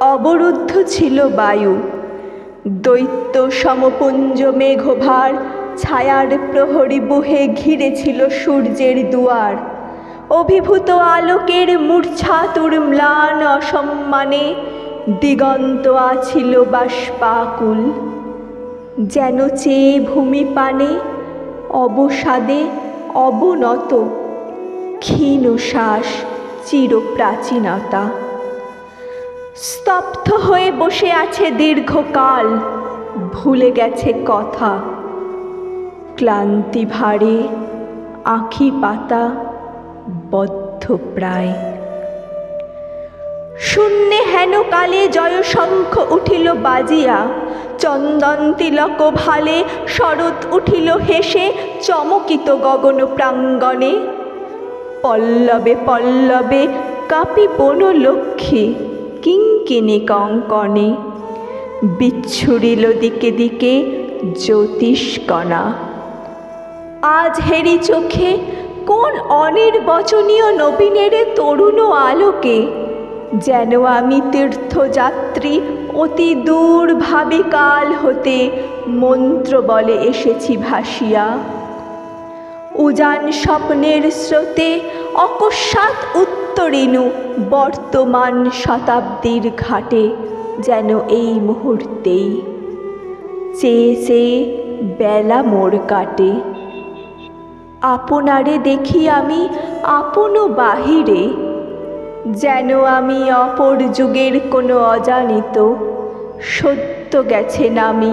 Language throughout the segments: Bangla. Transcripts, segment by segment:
অবরুদ্ধ ছিল বায়ু। দৈত্য সমপুঞ্জ মেঘভার, ছায়ার প্রহরী বুহে ঘিরেছিল সূর্যের দুয়ার। অভিভূত আলোকের মূর্ছাতুর ম্লান অসম্মানে দিগন্ত আছিল বাষ্পাকুল। যেন চেয়ে ভূমি পানে অবসাদে অবনত ক্ষীণ শ্বাস চিরপ্রাচীনতা। স্তব্ধ হয়ে বসে আছে দীর্ঘকাল। ভুলে গেছে কথা। ক্লান্তি ভারে আঁখি পাতা, বদ্ধ প্রায়। শূন্যে হেন কালে জয়শঙ্খ উঠিল বাজিয়া। চন্দন তিলক ভালে, শরৎ উঠিল হেসে চমকিত গগন প্রাঙ্গণে। পল্লবে পল্লবে কাপি বন লক্ষ্মী। কিঙ্কিনি কঙ্কণে, বিচ্ছুরিল দিকে দিকে জ্যোতিষ্কণা। আজ হেরি চোখে কোন অনির্বচনীয় নবীনের তরুণ আলোকে, যেন আমি তীর্থযাত্রী অতি দূর ভাবে কাল হতে মন্ত্র বলে এসেছি ভাসিয়া। উজান স্বপ্নের স্রোতে অকস্মাৎ উত্তরিনু বর্তমান শতাব্দীর ঘাটে যেন এই মুহূর্তেই। চেয়ে চেয়ে বেলা মোড় কাটে। আপনারে দেখি আমি আপন বাহিরে। যেন আমি অপর যুগের কোনো অজানিত, সত্য গেছেন আমি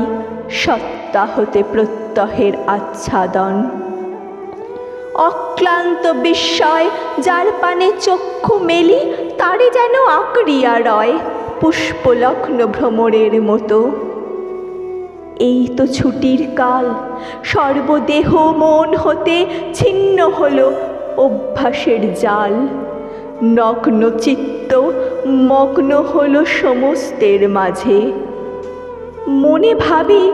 সত্তা হতে প্রত্যহের আচ্ছাদন। অক্লান্ত বিস্ময়, যার পানে চক্ষু মেলি তারে যেন আঁকড়িয়া রয় পুষ্পলগ্ন ভ্রমরের মতো। এই তো ছুটির কাল, সর্বদেহ মন হতে ছিন্ন হলো অভ্যাসের জাল। নগ্ন চিত্ত মগ্ন হলো সমস্তের মাঝে। মনে ভাবি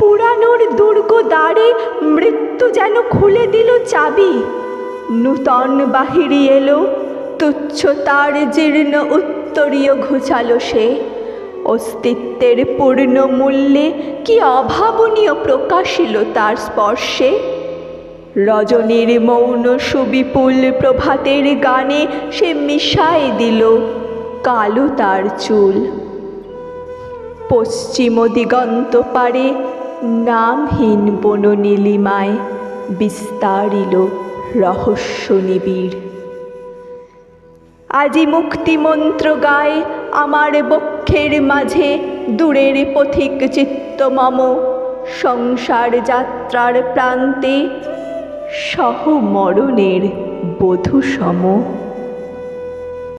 পুরানোর দুর্গ দ্বারে মৃত্যু যেন খুলে দিল চাবি। নূতন বাহিরি এলো, তুচ্ছ তার জীর্ণ উত্তরীয় ঘুচালো সে। অস্তিত্বের পূর্ণ মূল্যে কি অভাবনীয় প্রকাশিল তার স্পর্শে? রজনীর মৌন সুবিপুল প্রভাতের গানে সে মিশায় দিল কালো তার চুল। পশ্চিম দিগন্ত পারে নামহীন বন নীলিমায় বিস্তারিল রহস্য নিবিড়। আজি মুক্তিমন্ত্র গায় আমার বক্ষের মাঝে দূরের পথিক চিত্তমম সংসার যাত্রার প্রান্তে সহ মরণের বধূ সম।